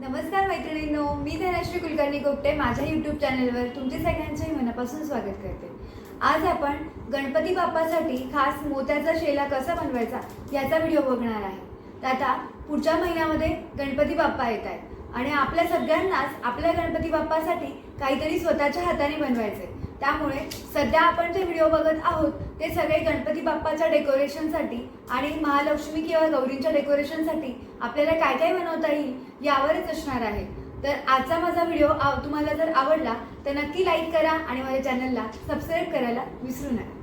नमस्कार मैत्रिणींनो मी धनश्री कुलकर्णी गोपटे माझ्या यूट्यूब चॅनलवर तुमचे सगळ्यांचे मनापासून स्वागत करते. आज आपण गणपती बाप्पासाठी खास मोत्याचा शेला कसा बनवायचा याचा व्हिडिओ बघणार आहे. तर आता पुढच्या महिन्यामध्ये गणपती बाप्पा येत आहेत आणि आपल्या सगळ्यांनाच आपल्या गणपती बाप्पासाठी काहीतरी स्वतःच्या हाताने बनवायचे त्यामुळे सध्या आपण जे व्हिडिओ बघत आहोत ते सगळे गणपती बाप्पाच्या डेकोरेशनसाठी आणि महालक्ष्मी किंवा गौरींच्या डेकोरेशनसाठी आपल्याला काय काय बनवता येईल यावरच असणार आहे. तर आजचा माझा व्हिडिओ आव- तुम्हाला जर आवडला तर नक्की लाईक करा आणि माझ्या चॅनलला सबस्क्राईब करायला विसरू नका.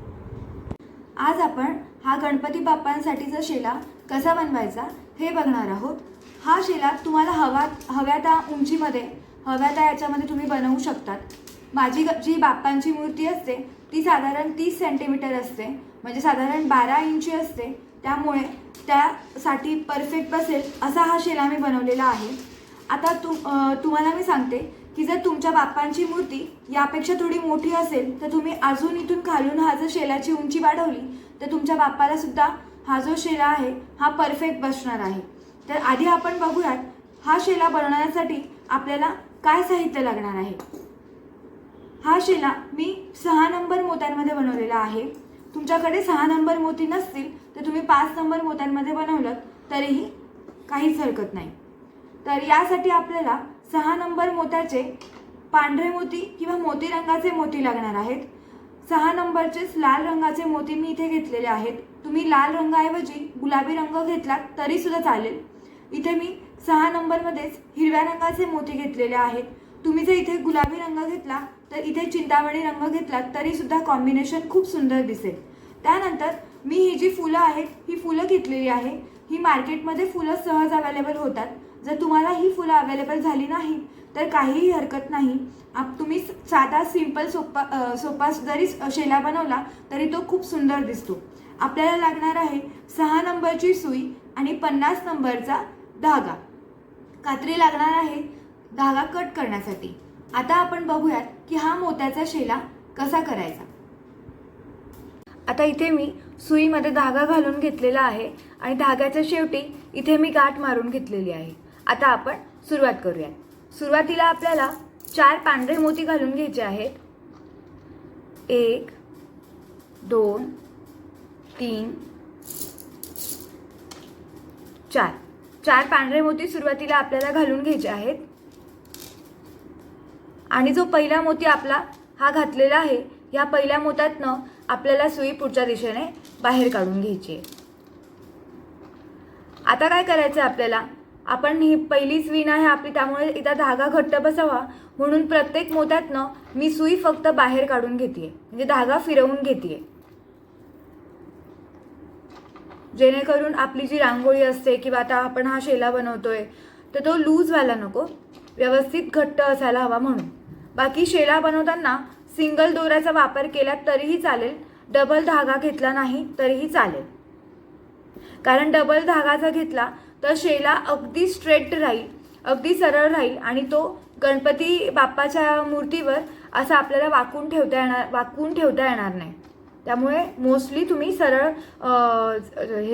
आज आपण हा गणपती बाप्पांसाठीचा शेला कसा बनवायचा हे बघणार आहोत. हा शेला तुम्हाला हवा हव्या त्या उंचीमध्ये हव्या त्या याच्यामध्ये तुम्ही बनवू शकतात. माझी जी बाप्पांची मूर्ती असते ती साधारण तीस सेंटीमीटर असते. म्हणजे साधारण बारा इंची असते. त्यामुळे त्यासाठी परफेक्ट बसेल असा हा शेला मी बनवलेला आहे. आता तु तुम्हाला मी सांगते की जर तुमच्या बाप्पांची मूर्ती यापेक्षा थोडी मोठी असेल तर तुम्ही अजून इथून खालून हा जर शेलाची उंची वाढवली तर तुमच्या बाप्पाला सुद्धा हा जो शेला आहे हा परफेक्ट बसणार आहे. तर आधी आपण बघूयात हा शेला बनवण्यासाठी आपल्याला काय साहित्य लागणार आहे? हा शेला मी सहा नंबर मोत्यांमध्ये बनवलेला आहे. तुमच्याकडे सहा नंबर मोती नसतील तर तुम्ही पाच नंबर मोत्यांमध्ये बनवलं तरीही काहीच हरकत नाही. तर यासाठी आपल्याला सहा नंबर मोत्याचे पांढरे मोती किंवा मोती रंगाचे मोती लागणार आहेत. सहा नंबरचेच लाल रंगाचे मोती मी इथे घेतलेले आहेत. तुम्ही लाल रंगाऐवजी गुलाबी रंग घेतलात तरीसुद्धा चालेल. इथे मी सहा नंबरमध्येच हिरव्या रंगाचे मोती घेतलेले आहेत. तुम्ही जर इथे गुलाबी रंग घेतला तर इथे चिंतामणी रंग घेतलात तरी सुद्धा कॉम्बिनेशन खूप सुंदर दिसेल. त्यानंतर मी ही जी फुलं आहेत ही फुलं घेतलेली आहे ही मार्केटमध्ये फुलं सहज अवेलेबल होतात. जर तुम्हाला ही फुलं अवेलेबल झाली नाही तर काहीही हरकत नाही. आप तुम्ही साधा सिंपल सोपा सोपा जरी शेला बनवला तरी तो खूप सुंदर दिसतो. आपल्याला लागणार आहे सहा नंबरची सुई आणि पन्नास नंबरचा धागा. कात्री लागणार आहे धागा कट करण्यासाठी. आता आपण बघूयात की हा मोत्याचा शेला कसा करायचा. आता इथे मी सुईमध्ये धागा घालून घेतलेला आहे आणि धाग्याच्या शेवटी इथे मी गाठ मारून घेतलेली आहे. आता आपण सुरुवात करूयात. सुरुवातीला आपल्याला चार पांढरे मोती घालून घ्यायचे आहेत. एक दोन तीन चार. चार पांढरे मोती सुरुवातीला आपल्याला घालून घ्यायचे आहेत. आणि जो पहिला मोती आपला हा घातलेला आहे ह्या पहिल्या मोत्यातनं आपल्याला सुई पुढच्या दिशेने बाहेर काढून घ्यायची आहे. आता काय करायचं आहे आपल्याला? आपण ही पहिलीच विण आहे आपली त्यामुळे इथं धागा घट्ट बसावा म्हणून प्रत्येक मोत्यातनं मी सुई फक्त बाहेर काढून घेते म्हणजे धागा फिरवून घेते जेणेकरून आपली जी रांगोळी असते किंवा आता आपण हा शेला बनवतोय तर तो लूज व्हायला नको. व्यवस्थित घट्ट असायला हवा म्हणून. बाकी शेला बनवताना सिंगल दोऱ्याचा वापर केला तरीही चालेल. डबल धागा घेतला नाही तरीही चालेल. कारण डबल धागा जर घेतला तर शेला अगदी स्ट्रेट राहील अगदी सरळ राहील आणि तो गणपती बाप्पाच्या मूर्तीवर असं आपल्याला वाकून ठेवता येणार वाकून ठेवता येणार नाही. त्यामुळे मोस्टली तुम्ही सरळ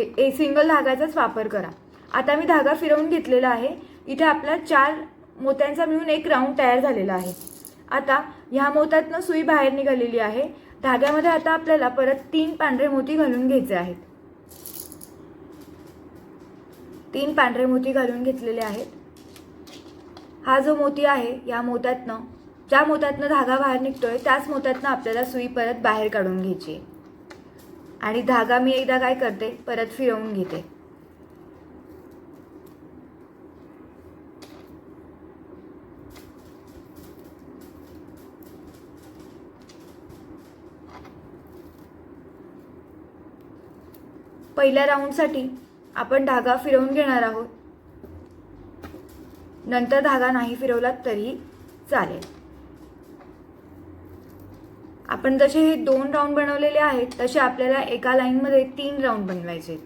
हे सिंगल धागाचाच वापर करा. आता मी धागा फिरवून घेतलेला आहे. इथे आपला चार मोत्यांचा मिळून एक राऊंड तयार झालेला आहे. आता ह्या मोत्यातनं सुई बाहेर निघालेली आहे. धाग्यामध्ये आता आपल्याला परत तीन पांढरे मोती घालून घ्यायचे आहेत. तीन पांढरे मोती घालून घेतलेले आहेत. हा जो मोती आहे या मोत्यातनं ज्या मोत्यातनं धागा बाहेर निघतोय त्याच मोत्यातनं आपल्याला सुई परत बाहेर काढून घ्यायची आहे. आणि धागा मी एकदा काय करते परत फिरवून घेते. पहिल्या राऊंडसाठी आपण धागा फिरवून घेणार आहोत. नंतर धागा नाही फिरवला तरी चालेल. आपण जसे हे दोन राऊंड बनवलेले आहेत तसे आपल्याला एका लाईनमध्ये तीन राऊंड बनवायचे.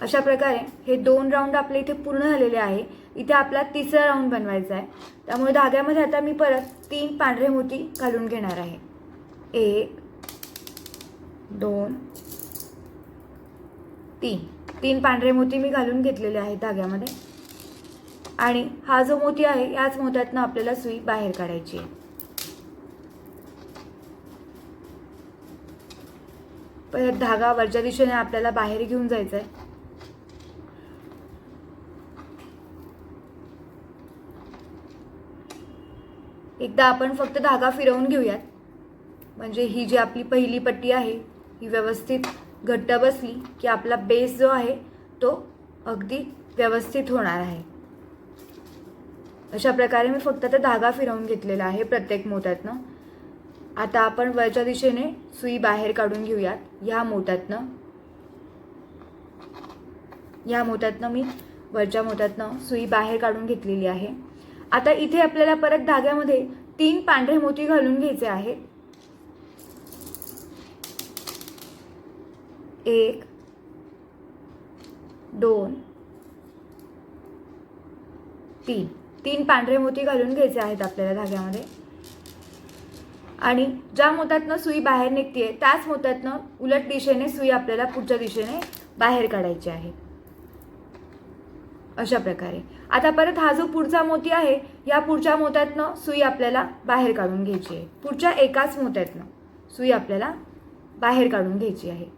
अशा प्रकारे हे दोन राऊंड आपले इथे पूर्ण झालेले आहे. इथे आपला तिसरा राऊंड बनवायचा आहे. त्यामुळे धाग्यामध्ये आता मी परत तीन पांढरे मोती घालून घेणार आहे. एक दोन तीन. तीन पांढरे मोती मी घालून घेतलेले आहेत धाग्यामध्ये. आणि हा जो मोती आहे याच मोत्यातनं आपल्याला सुई बाहेर काढायची आहे. परत धागा वरच्या दिशेने आपल्याला बाहेर घेऊन जायचा आहे एकदा आपण फक्त धागा फिरवून घेऊयात. म्हणजे ही जी आपली पहिली पट्टी आहे ही व्यवस्थित घट्ट बसली की आपला बेस जो आहे तो अगदी व्यवस्थित होणार आहे. अशा प्रकारे मी फक्त ते धागा फिरवून घेतलेला आहे प्रत्येक मोत्यातनं. आता आपण वरच्या दिशेने सुई बाहेर काढून घेऊयात. ह्या मोत्यातनं. ह्या मोत्यातनं मी वरच्या मोत्यातनं सुई बाहेर काढून घेतलेली आहे. आता इथे आपल्याला परत धाग्यामध्ये तीन पांढरे मोती घालून घ्यायचे आहेत. एक दोन तीन. तीन पांढरे मोती घालून घ्यायचे आहेत आपल्याला धाग्यामध्ये. आणि ज्या मोत्यातनं सुई बाहेर निघते त्याच मोत्यातनं उलट दिशेने सुई आपल्याला पुढच्या दिशेने बाहेर काढायची आहे. अशा प्रकारे. आता परत हा जो पुढचा मोती आहे या पुढच्या मोत्यातनं सुई आपल्याला बाहेर काढून घ्यायची आहे. पुढच्या एकाच मोत्यातनं सुई आपल्याला बाहेर काढून घ्यायची आहे.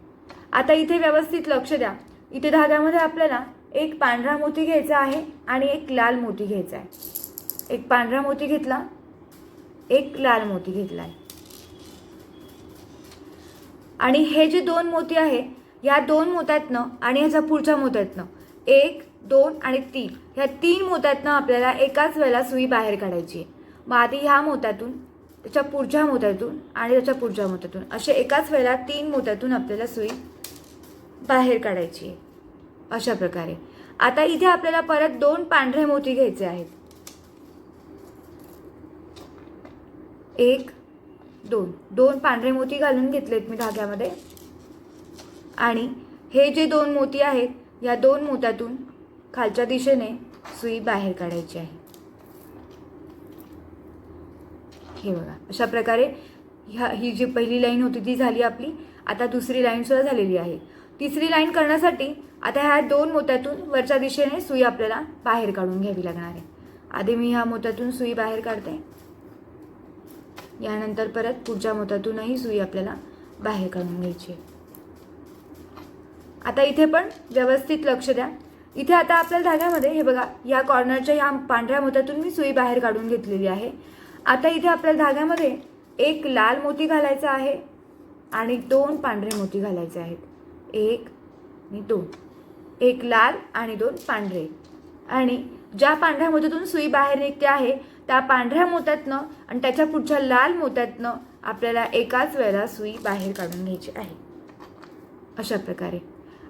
आता इथे व्यवस्थित लक्ष द्या. इथे धाग्यामध्ये आपल्याला एक पांढरा मोती घ्यायचा आहे आणि एक लाल मोती घ्यायचा आहे. एक पांढरा मोती घेतला एक लाल मोती घेतला आहे. आणि हे जे दोन मोती आहे या दोन मोत्यातनं आणि ह्याच्या पुढच्या मोत्यातनं एक दोन आणि तीन ह्या तीन मोत्यातनं आपल्याला एकाच वेळेला सुई बाहेर काढायची आहे. मग आधी ह्या मोत्यातून त्याच्या पुढच्या मोत्यातून आणि त्याच्या पुढच्या मोत्यातून असे एकाच वेळेला तीन मोत्यातून आपल्याला सुई बाहेर काढायची. आहे अशा प्रकारे. आता इथे आपल्याला परत दोन पांढरे मोती घ्यायचे आहेत. एक दोन. दोन पांढरे मोती घालून घेतलेत मी धाग्यामध्ये. आणि हे जे दोन मोती आहेत या दोन मोत्यातून खालच्या दिशेने सुई बाहेर काढायची आहे. हे बघा. अशा प्रकारे ह्या ही जी पहिली लाईन होती ती झाली आपली. आता दुसरी लाईन सुद्धा झालेली आहे. तिसरी लाईन करण्यासाठी आता ह्या दोन मोत्यातून वरच्या दिशेने सुई आपल्याला बाहेर काढून घ्यावी लागणार आहे. आधी मी ह्या मोत्यातून सुई बाहेर काढते. यानंतर परत पुढच्या मोत्यातूनही सुई आपल्याला बाहेर काढून घ्यायची आहे. आता इथे पण व्यवस्थित लक्ष द्या. इथे आता आपल्या धाग्यामध्ये हे बघा या कॉर्नरच्या या पांढऱ्या मोत्यातून मी सुई बाहेर काढून घेतलेली आहे. आता इथे आपल्या धाग्यामध्ये एक लाल मोती घालायचा आहे आणि दोन पांढरे मोती घालायचे आहेत. एक आणि दोन. एक लाल आणि दोन पांढरे. आणि ज्या पांढऱ्या मोत्यातून सुई बाहेर निघते आहे त्या पांढऱ्या मोत्यातनं आणि त्याच्या पुढच्या लाल मोत्यातनं आपल्याला एकाच वेळेला सुई बाहेर काढून घ्यायची आहे. अशा प्रकारे.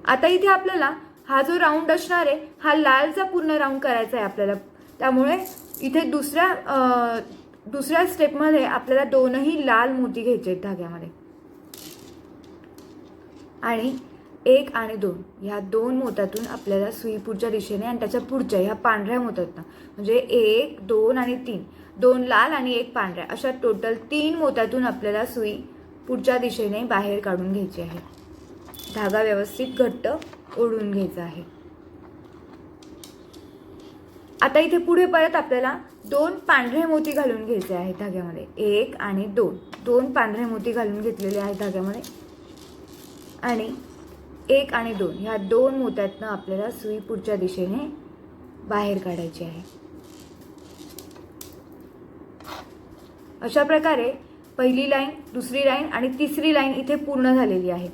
आता इथे आपल्याला हा जो राऊंड असणार आहे हा लालचा पूर्ण राऊंड करायचा आहे आपल्याला. त्यामुळे इथे दुसऱ्या दुसऱ्या स्टेपमध्ये आपल्याला दोनही लाल मोती घ्यायचे आहेत धाग्यामध्ये. आणि एक आणि दोन. ह्या दोन मोत्यातून आपल्याला सुई पुढच्या दिशेने आणि त्याच्या पुढच्या ह्या पांढऱ्या मोत्यातनं म्हणजे एक दोन आणि तीन. दोन लाल आणि एक पांढऱ्या. अशा टोटल तीन मोत्यातून आपल्याला सुई पुढच्या दिशेने बाहेर काढून घ्यायची आहे. धागा व्यवस्थित घट्ट ओढून घ्यायचा आहे. आता इथे पुढे परत आपल्याला दोन पांढरे मोती घालून घ्यायचे आहेत धाग्यामध्ये. एक आणि दोन. दोन पांढरे मोती घालून घेतलेले आहेत धाग्यामध्ये. आणि एक आणि दोन. ह्या दोन मोत्यातनं आपल्याला सुई पुढच्या दिशेने बाहेर काढायची आहे. अशा प्रकारे पहिली लाईन दुसरी लाईन आणि तिसरी लाईन इथे पूर्ण झालेली आहे.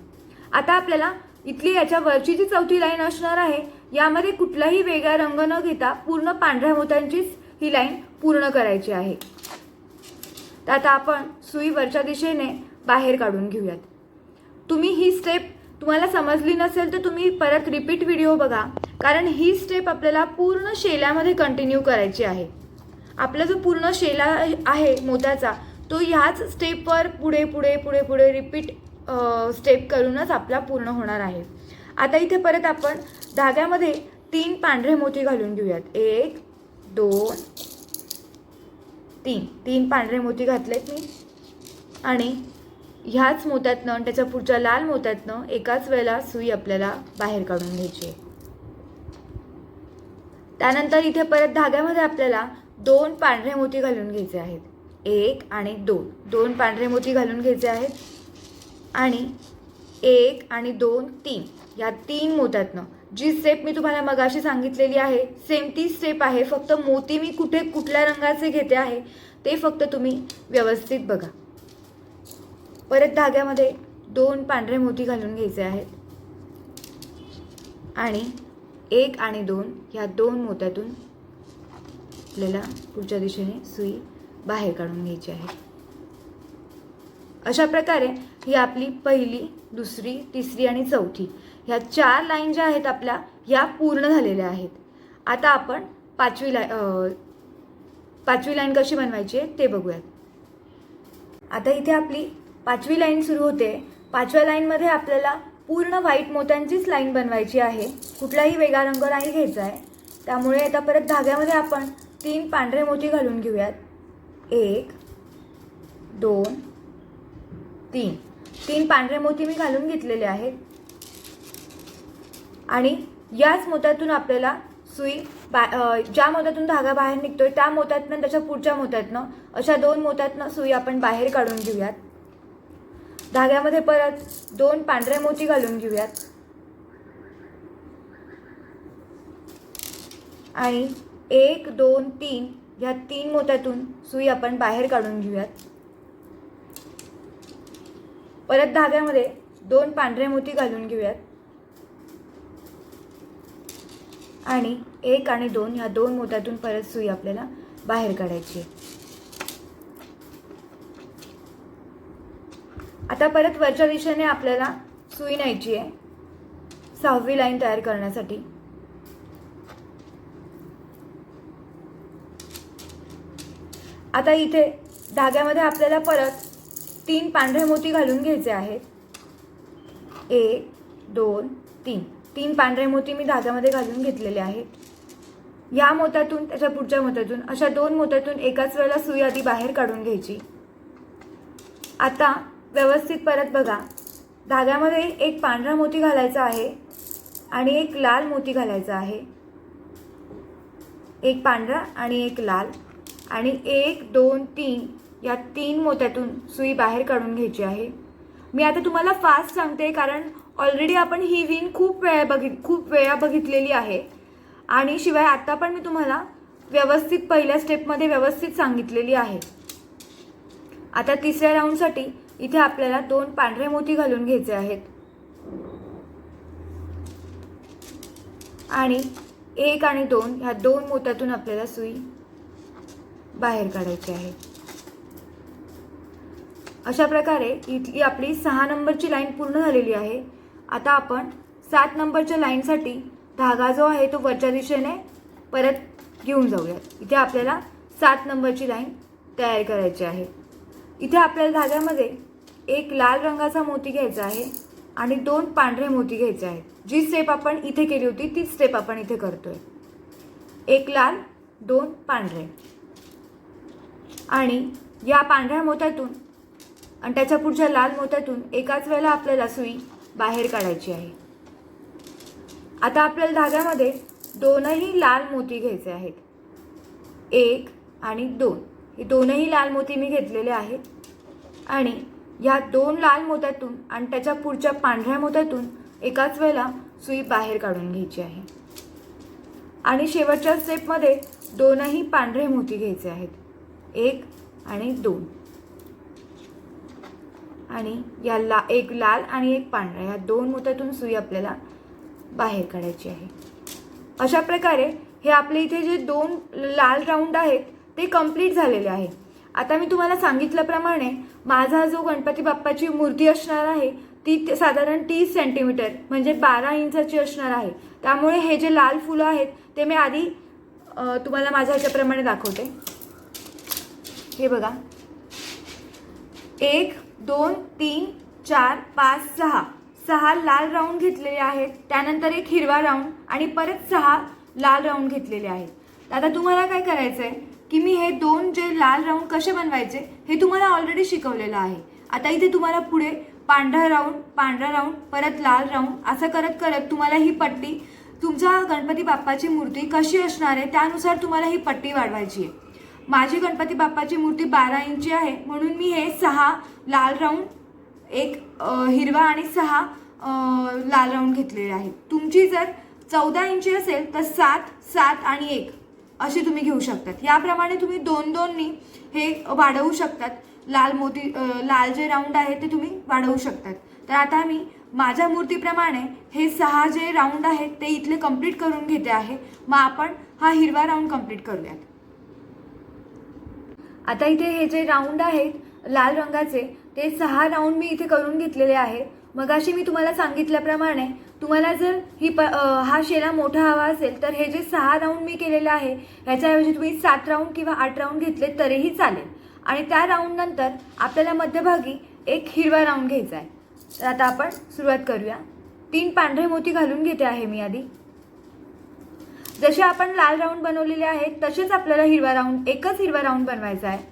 आता आपल्याला इथली याच्या वरची जी चौथी लाईन असणार आहे यामध्ये कुठलाही वेगळा रंग न घेता पूर्ण पांढऱ्या मोत्यांचीच ही लाईन पूर्ण करायची आहे. तर आता आपण सुई वरच्या दिशेने बाहेर काढून घेऊयात. तुम्ही ही स्टेप तुम्हाला समजली नसेल तर तुम्ही परत रिपीट व्हिडिओ बघा. कारण ही स्टेप आपल्याला पूर्ण शेल्यामध्ये कंटिन्यू करायची आहे. आपला जो पूर्ण शेला आहे मोत्याचा तो ह्याच स्टेपवर पुढे पुढे पुढे पुढे रिपीट स्टेप करूनच आपला पूर्ण होणार आहे. आता इथे परत आपण धाग्यामध्ये तीन पांढरे मोती घालून घेऊयात. एक दोन तीन. तीन पांढरे मोती घातलेत मी. आणि ह्याच मोत्यातनं आणि त्याच्या पुढच्या लाल मोत्यातनं एकाच वेळेला सुई आपल्याला बाहेर काढून घ्यायची. आहे त्यानंतर इथे परत धाग्यामध्ये आपल्याला दोन पांढरे मोती घालून घ्यायचे आहेत. एक आणि दोन. दोन पांढरे मोती घालून घ्यायचे आहेत. आणि एक आणि दोन तीन. या तीन मोत्यातनं जी स्टेप मी तुम्हाला मगाशी सांगितलेली आहे सेम ती स्टेप आहे. फक्त मोती मी कुठे कुठल्या रंगाचे घेते आहे ते फक्त तुम्ही व्यवस्थित बघा. परत धाग्यामध्ये दोन पांढरे मोती घालून घ्यायचे आहेत. आणि एक आणि दोन ह्या दोन मोत्यातून आपल्याला पुढच्या दिशेने सुई बाहेर काढून घ्यायची आहे. अशा प्रकारे ही आपली पहिली दुसरी तिसरी आणि चौथी ह्या चार लाईन ज्या आहेत आपल्या ह्या पूर्ण झालेल्या आहेत. आता आपण पाचवी लाय पाचवी लाईन कशी बनवायची आहे ते बघूयात. आता इथे आपली पाचवी लाईन सुरू होते. पाचव्या लाईनमध्ये आपल्याला पूर्ण व्हाईट मोत्यांचीच लाईन बनवायची आहे. कुठलाही वेगळा रंग नाही घ्यायचा आहे त्यामुळे आता परत धाग्यामध्ये आपण तीन पांढरे मोती घालून घेऊयात. एक दोन तीन. तीन पांढरे मोती मी घालून घेतलेले आहेत. आणि याच मोत्यातून आपल्याला सुई बा ज्या मोत्यातून धागा बाहेर निघतोय त्या मोत्यातनं त्याच्या पुढच्या मोत्यातनं अशा दोन मोत्यातनं सुई आपण बाहेर काढून घेऊयात. धाग्यामध्ये परत दोन पांढरे मोती घालून घेऊयात. आणि एक दोन तीन ह्या तीन मोत्यातून सुई आपण बाहेर काढून घेऊयात. परत धाग्यामध्ये दोन पांढरे मोती घालून घेऊयात. आणि एक आणि दोन ह्या दोन मोत्यातून परत सुई आपल्याला बाहेर काढायची आहे. आता परत वरच्या दिशेने आपल्याला सुई न्यायची आहे. सहावी लाईन तयार करण्यासाठी. आता इथे धाग्यामध्ये आपल्याला परत तीन पांढरे मोती घालून घ्यायचे आहेत. एक दोन तीन. तीन पांढरे मोती मी धाग्यामध्ये घालून घेतलेले आहेत. या मोत्यातून त्याच्या पुढच्या मोत्यातून अशा दोन मोत्यातून एकाच वेळेला सुई आधी बाहेर काढून घ्यायची. आता व्यवस्थित परत बघा. धाग्यामध्ये एक पांढरा मोती घालायचा आहे आणि एक लाल मोती घालायचा आहे. एक पांढरा आणि एक लाल आणि एक दोन तीन या तीन मोत्यातून सुई बाहेर काढून घ्यायची आहे. मी आता तुम्हाला फास्ट सांगते कारण ऑलरेडी आपण ही विण खूप वेळा बघित खूप वेळा बघितलेली आहे. आणि शिवाय आत्ता पण मी तुम्हाला व्यवस्थित पहिल्या स्टेपमध्ये व्यवस्थित सांगितलेली आहे. आता तिसऱ्या राऊंडसाठी इथे आपल्याला दोन पांढरे मोती घालून घ्यायचे आहेत. आणि एक आणि दोन ह्या दोन मोत्यातून आपल्याला सुई बाहेर काढायची आहे. अशा प्रकारे इथली आपली सहा नंबरची लाईन पूर्ण झालेली आहे. आता आपण सात नंबरच्या लाईनसाठी धागा जो आहे तो वरच्या दिशेने परत घेऊन जाऊयात. इथे आपल्याला सात नंबरची लाईन तयार करायची आहे. इथे आपल्याला धाग्यामध्ये एक लाल रंगाचा मोती घ्यायचा आहे आणि दोन पांढरे मोती घ्यायचे आहेत. जी स्टेप आपण इथे केली होती तीच स्टेप आपण इथे करतोय. एक लाल दोन पांढरे. आणि या पांढऱ्या मोत्यातून आणि त्याच्या पुढच्या लाल मोत्यातून एकाच वेळेला आपल्याला सुई बाहेर काढायची आहे. आता आपल्याला धाग्यामध्ये दोनही लाल मोती घ्यायचे आहेत. एक आणि दोन. हे दोनही लाल मोती मी घेतलेले आहेत. आणि या दोन लाल मोत्यातून आणि त्याच्या पुढच्या पांढऱ्या मोत्यातून एकाच वेळेला सुई बाहेर काढून घ्यायची आहे. आणि शेवटच्या स्टेपमध्ये दोनही पांढरे मोती घ्यायचे आहेत. एक आणि दोन. आणि या ला एक लाल आणि एक पांढरा या दोन मोत्यातून सुई आपल्याला बाहेर काढायची आहे. अशा प्रकारे हे आपले इथे जे दोन लाल राऊंड आहेत ते कंप्लीट झालेले आहेत आता मी तुम्हाला सांगितल्याप्रमाणे माझा जो गणपती बाप्पाची मूर्ती असणार आहे ती ते साधारण तीस सेंटीमीटर म्हणजे बारा इंचाची असणार आहे. त्यामुळे हे जे लाल फुलं आहेत ते मी आधी तुम्हाला माझ्या ह्याच्याप्रमाणे दाखवते. हे बघा. एक दोन तीन चार पाच सहा. सहा लाल राऊंड घेतलेले आहेत. त्यानंतर एक हिरवा राऊंड आणि परत सहा लाल राऊंड घेतलेले आहेत. आता तुम्हाला काय करायचं आहे की मी हे दोन जे लाल राऊंड कसे बनवायचे हे तुम्हाला ऑलरेडी शिकवलेलं आहे. आता इथे तुम्हाला पुढे पांढरा राऊंड पांढरा राऊंड परत लाल राऊंड असं करत करत तुम्हाला ही पट्टी तुमच्या गणपती बाप्पाची मूर्ती कशी असणार आहे त्यानुसार तुम्हाला ही पट्टी वाढवायची आहे. माझी गणपती बाप्पाची मूर्ती बारा इंची आहे म्हणून मी हे सहा लाल राऊंड एक हिरवा आणि सहा लाल राऊंड घेतलेले आहे. तुमची जर चौदा इंची असेल तर सात सात आणि एक. अशी तुम्ही घेऊ शकतात. याप्रमाणे तुम्ही दोन दोननी हे वाढवू शकतात. लाल मोती लाल जे राऊंड आहे ते तुम्ही वाढवू शकतात. तर आता मी माझ्या मूर्तीप्रमाणे हे सहा जे राऊंड आहेत ते इथले कंप्लीट करून घेते आहे. मग आपण हा हिरवा राऊंड कंप्लीट करूयात. आता इथे हे जे राऊंड आहेत लाल रंगाचे ते सहा राऊंड मी इथे करून घेतलेले आहे. मगाशी मी तुम्हाला सांगितल्याप्रमाणे तुम्हाला जर ही प हा शेला मोठा हवा असेल तर हे जे सहा राऊंड मी केलेलं आहे ह्याच्याऐवजी तुम्ही सात राऊंड किंवा आठ राऊंड घेतले तरीही चालेल. आणि त्या राऊंडनंतर आपल्याला मध्यभागी एक हिरवा राऊंड घ्यायचा आहे. तर आता आपण सुरुवात करूया. तीन पांढरे मोती घालून घेते आहे मी आधी. जसे आपण लाल राऊंड बनवलेले आहेत तसेच आपल्याला हिरवा राऊंड एकच हिरवा राऊंड बनवायचा आहे.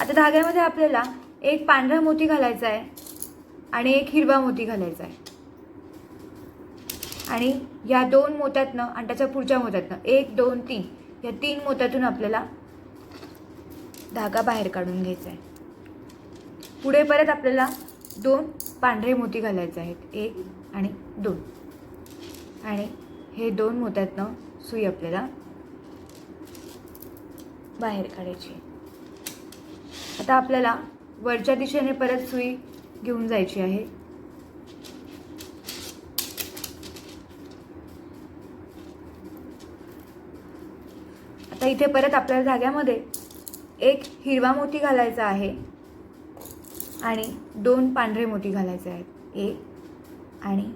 आता धाग्यामध्ये आपल्याला एक पांढरा मोती घालायचा आहे. आणि एक हिरवा मोती घालायचा आहे. आणि या दोन मोत्यातनं आणि त्याच्या पुढच्या मोत्यातनं एक दोन तीन या तीन मोत्यातून आपल्याला धागा बाहेर काढून घ्यायचा आहे. पुढे परत आपल्याला दोन पांढरे मोती घालायचे आहेत एक आणि दोन. आणि हे दोन मोत्यातनं सुई आपल्याला बाहेर काढायची आता आपल्याला वरच्या दिशेने परत सुई घेऊन जायची आहे. आता इथे परत आपल्या धाग्यामध्ये एक हिरवा मोती घालायचा आहे आणि दोन पांढरे मोती घालायचे आहेत. एक आणि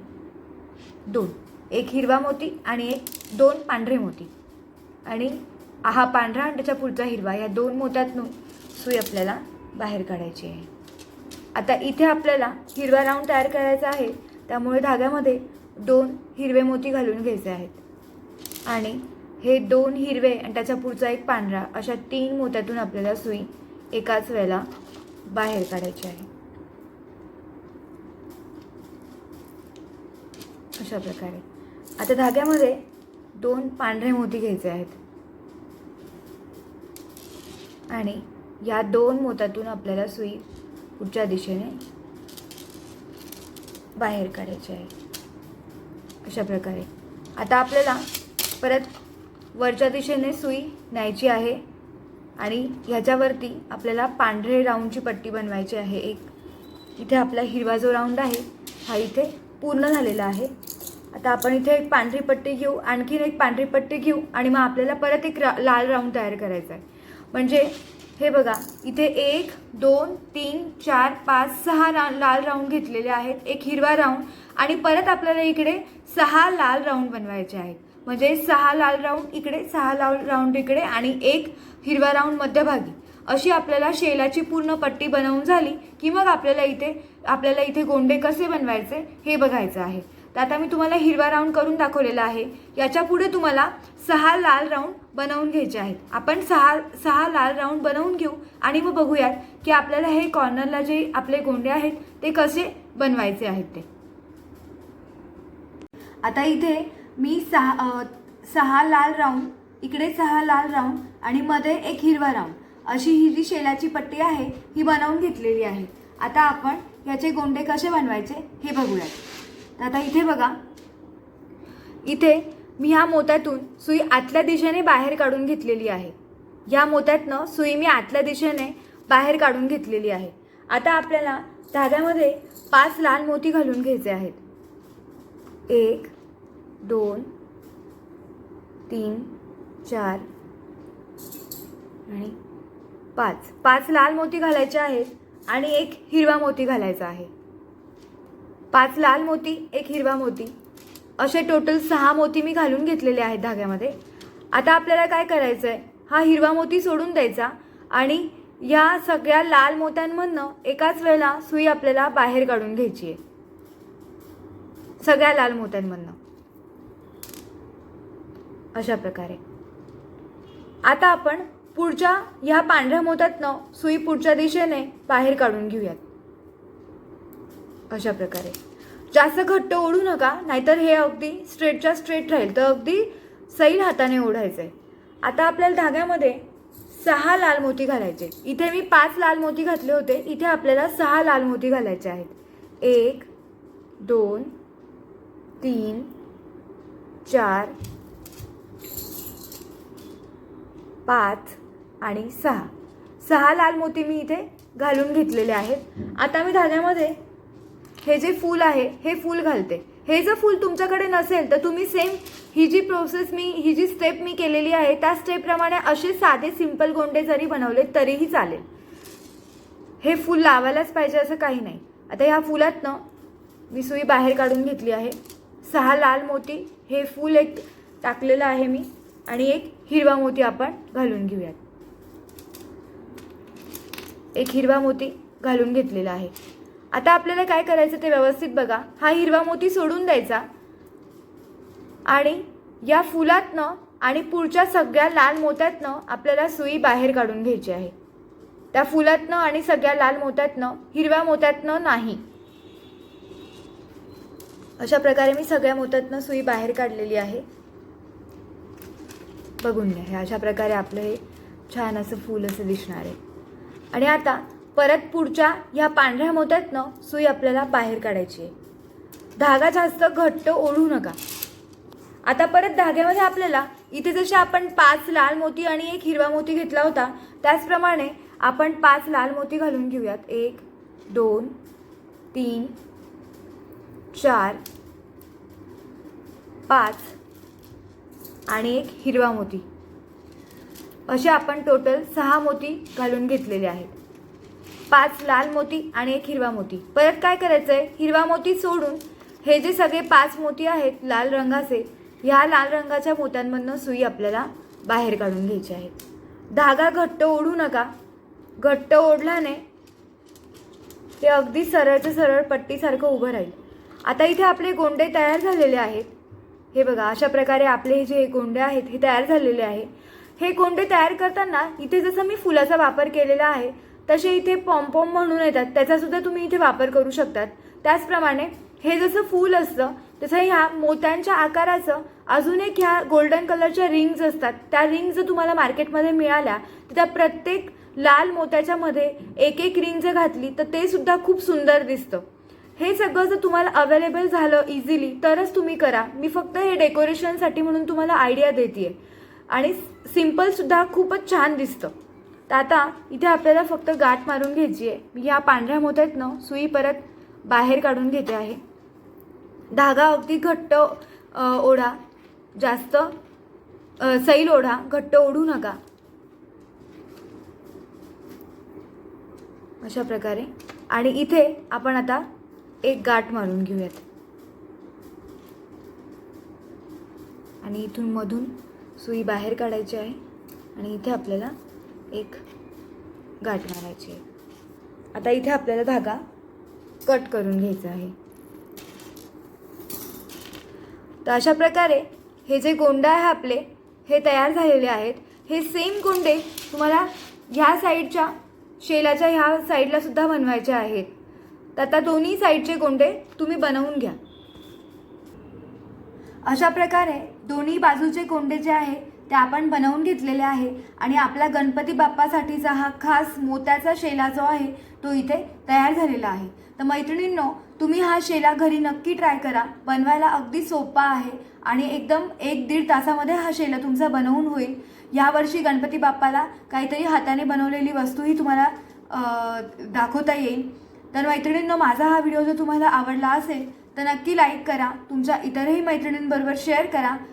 दोन. एक हिरवा मोती आणि एक दोन पांढरे मोती. आणि हा पांढरा आणि त्याच्या पुढचा हिरवा या दोन मोत्यातून सुई आपल्याला बाहेर काढायची आहे. आता इथे आपल्याला हिरवा राऊंड तयार करायचा आहे. त्यामुळे धाग्यामध्ये दोन हिरवे मोती घालून घ्यायचे आहेत. आणि हे दोन हिरवे आणि त्याच्या पुढचा एक पांढरा अशा तीन मोत्यातून आपल्याला सुई एकाच वेळेला बाहेर काढायची आहे. अशा प्रकारे. आता धाग्यामध्ये दोन पांढरे मोती घ्यायचे आहेत. आणि या दोन मोत्यातून आपल्याला सुई पुढच्या दिशेने बाहेर काढायची आहे. अशा प्रकारे. आता आपल्याला परत वरच्या दिशेने सुई न्यायची आहे आणि ह्याच्यावरती आपल्याला पांढरे राऊंडची पट्टी बनवायची आहे. एक इथे आपला हिरवा जो राऊंड आहे हा इथे पूर्ण झालेला आहे. आता आपण इथे एक पांढरी पट्टी घेऊ आणखीन एक पांढरी पट्टी घेऊ आणि मग आपल्याला परत एक रा लाल राऊंड तयार करायचा आहे. म्हणजे हे बघा इथे एक दोन तीन चार पाच सहा रा लाल राऊंड घेतलेले आहेत. एक हिरवा राऊंड आणि परत आपल्याला इकडे सहा लाल राऊंड बनवायचे आहेत. म्हणजे सहा लाल राऊंड इकडे सहा लाल राऊंड इकडे आणि एक हिरवा राऊंड मध्यभागी. अशी आपल्याला शेलाची पूर्ण पट्टी बनवून झाली की मग आपल्याला इथे आपल्याला इथे गोंडे कसे बनवायचे हे बघायचं आहे. तर आता मी तुम्हाला हिरवा राऊंड करून दाखवलेला आहे. याच्यापुढे तुम्हाला सहा लाल राऊंड बनवून घ्यायचे आहेत. आपण सहा सहा लाल राऊंड बनवून घेऊ आणि मग बघूयात की आपल्याला हे कॉर्नरला जे आपले गोंडे आहेत ते कसे बनवायचे आहेत ते. आता इथे मी सहा सहा लाल राऊंड इकडे सहा लाल राऊंड आणि मध्ये एक हिरवा राऊंड अशी ही जी शेलाची पट्टी आहे ही बनवून घेतलेली आहे. आता आपण याचे गोंडे कसे बनवायचे हे बघूयात. आता इथे बघा. इथे मी ह्या मोत्यातून सुई आतल्या दिशेने बाहेर काढून घेतलेली आहे. या मोत्यातनं सुई मी आतल्या दिशेने बाहेर काढून घेतलेली आहे. आता आपल्याला धाग्यामध्ये पाच लाल मोती घालून घ्यायचे आहेत. एक दोन तीन चार आणि पाच. पाच लाल मोती घालायचे आहेत आणि एक हिरवा मोती घालायचा आहे. पाच लाल मोती एक हिरवा मोती. असे टोटल सहा मोती मी घालून घेतलेले आहेत धाग्यामध्ये. आता आपल्याला काय करायचं आहे हा हिरवा मोती सोडून द्यायचा आणि या सगळ्या लाल मोत्यांमधनं एकाच वेळेला सुई आपल्याला बाहेर काढून घ्यायची आहे. सगळ्या लाल मोत्यांमधनं. अशा प्रकारे. आता आपण पुढच्या ह्या पांढऱ्या मोत्यातनं सुई पुढच्या दिशेने बाहेर काढून घेऊयात. अशा प्रकारे जास्त घट्ट ओढू नका नाहीतर हे अगदी स्ट्रेटच्या स्ट्रेट राहील. तर अगदी सैल हाताने ओढायचं आहे आता आपल्याला धाग्यामध्ये सहा लाल मोती घालायचे. इथे मी पाच लाल मोती घातले होते. इथे आपल्याला सहा लाल मोती घालायचे आहेत. एक दोन तीन चार पाच आणि सहा. सहा लाल मोती मी इथे घालून घेतलेले आहेत. आता मी धाग्यामध्ये हे जे फूल आहे हे फूल घालते. हे जर फूल तुमच्याकडे नसेल तर तुम्ही सेम ही जी प्रोसेस मी ही जी स्टेप मी केलेली आहे त्या स्टेपप्रमाणे असे साधे सिंपल गोंडे जरी बनवले तरीही चालेल. हे फूल लावायलाच पाहिजे असं काही नाही. आता ह्या फुलातनं मी सुई बाहेर काढून घेतली आहे. सहा लाल मोती हे फूल एक टाकलेलं आहे मी आणि एक हिरवा मोती आपण घालून घेऊयात. एक हिरवा मोती घालून घेतलेला आहे. आता आपल्याला काय करायचं ते व्यवस्थित बघा. हा हिरवा मोती सोडून द्यायचा. आणि या फुलातनं आणि पुढच्या सगळ्या लाल मोत्यातनं आपल्याला सुई बाहेर काढून घ्यायची आहे. त्या फुलातनं आणि सगळ्या लाल मोत्यातनं हिरव्या मोत्यातनं नाही. अशा प्रकारे मी सगळ्या मोत्यातनं सुई बाहेर काढलेली आहे. बघून घ्या हे अशा प्रकारे आपलं हे छान असं फूल असं दिसणार आहे. आणि आता परत पुढच्या ह्या पांढऱ्या मोत्यातनं सुई आपल्याला बाहेर काढायची आहे. धागा जास्त घट्ट ओढू नका. आता परत धाग्यामध्ये आपल्याला इथे जसे आपण पाच लाल मोती आणि एक हिरवा मोती घेतला होता त्याचप्रमाणे आपण पाच लाल मोती घालून घेऊयात. एक दोन तीन चार पाच आणि एक हिरवा मोती. असे आपण टोटल सहा मोती घालून घेतलेले आहेत. पाच लाल मोती आणि एक हिरवा मोती. परत काय करायचं आहे हिरवा मोती सोडून हे जे सगळे पाच मोती आहेत लाल रंगाचे ह्या लाल रंगाच्या मोत्यांमधनं सुई आपल्याला बाहेर काढून घ्यायची आहेत. धागा घट्ट ओढू नका. घट्ट ओढल्याने ते अगदी सरळचं सरळ पट्टीसारखं उभं राहील. आता इथे आपले गोंडे तयार झालेले आहेत. हे बघा अशा प्रकारे आपले हे जे गोंडे आहेत हे तयार झालेले आहे. हे गोंडे तयार करताना इथे जसं मी फुलाचा वापर केलेला आहे तसे इथे पॉम्पॉम म्हणून येतात. त्याचासुद्धा तुम्ही इथे वापर करू शकतात. त्याचप्रमाणे हे जसं फूल असतं तसं ह्या मोत्यांच्या आकाराचं अजून एक ह्या गोल्डन कलरच्या रिंग्ज असतात. त्या रिंग जर तुम्हाला मार्केटमध्ये मिळाल्या तर त्या प्रत्येक लाल मोत्याच्या मध्ये एक एक रिंग जर घातली तर ते सुद्धा खूप सुंदर दिसतं. हे सगळं जर तुम्हाला अवेलेबल झालं इझिली तरच तुम्ही करा. मी फक्त हे डेकोरेशनसाठी म्हणून तुम्हाला आयडिया देते आणि सिम्पलसुद्धा खूपच छान दिसतं. तर आता इथे आपल्याला फक्त गाठ मारून घ्यायची आहे मी ह्या पांढऱ्या मोत्यातनं सुई परत बाहेर काढून घेते आहे. धागा अगदी घट्ट ओढा. जास्त सैल ओढा. घट्ट ओढू नका. अशा प्रकारे. आणि इथे आपण आता एक गाठ मारून घेऊयात. आणि इथून मधून सुई बाहेर काढायची आहे. आणि इथे आपल्याला एक गाठ मारायची आता इथे आपल्याला धागा कट करून घ्यायचा आहे. तर अशा प्रकारे हे जे गोंडे आहे आपले हे तयार झालेले आहेत. हे सेम गोंडे तुम्हाला ह्या साईडच्या शेलाच्या ह्या साईडला सुद्धा बनवायचे आहेत. तर आता दोन्ही साईडचे गोंडे तुम्ही बनवून घ्या. अशा प्रकारे दोन्ही बाजूचे कोंडे जे आहे ते आपण बनवून घेतलेले आहे. आणि आपला गणपती बाप्पासाठीचा हा खास मोत्याचा शेला जो आहे तो इथे तयार झालेला आहे. तर मैत्रिणींनो तुम्ही हा शेला घरी नक्की ट्राय करा. बनवायला अगदी सोपा आहे. आणि एकदम एक दीड तासामध्ये हा शेला तुमचा बनवून होईल. यावर्षी गणपती बाप्पाला काहीतरी हाताने बनवलेली वस्तूही तुम्हाला दाखवता येईल. तर मैत्रिणींनो माझा हा व्हिडिओ जर तुम्हाला आवडला असेल तर नक्की लाईक करा. तुमच्या इतरही मैत्रिणींबरोबर शेअर करा.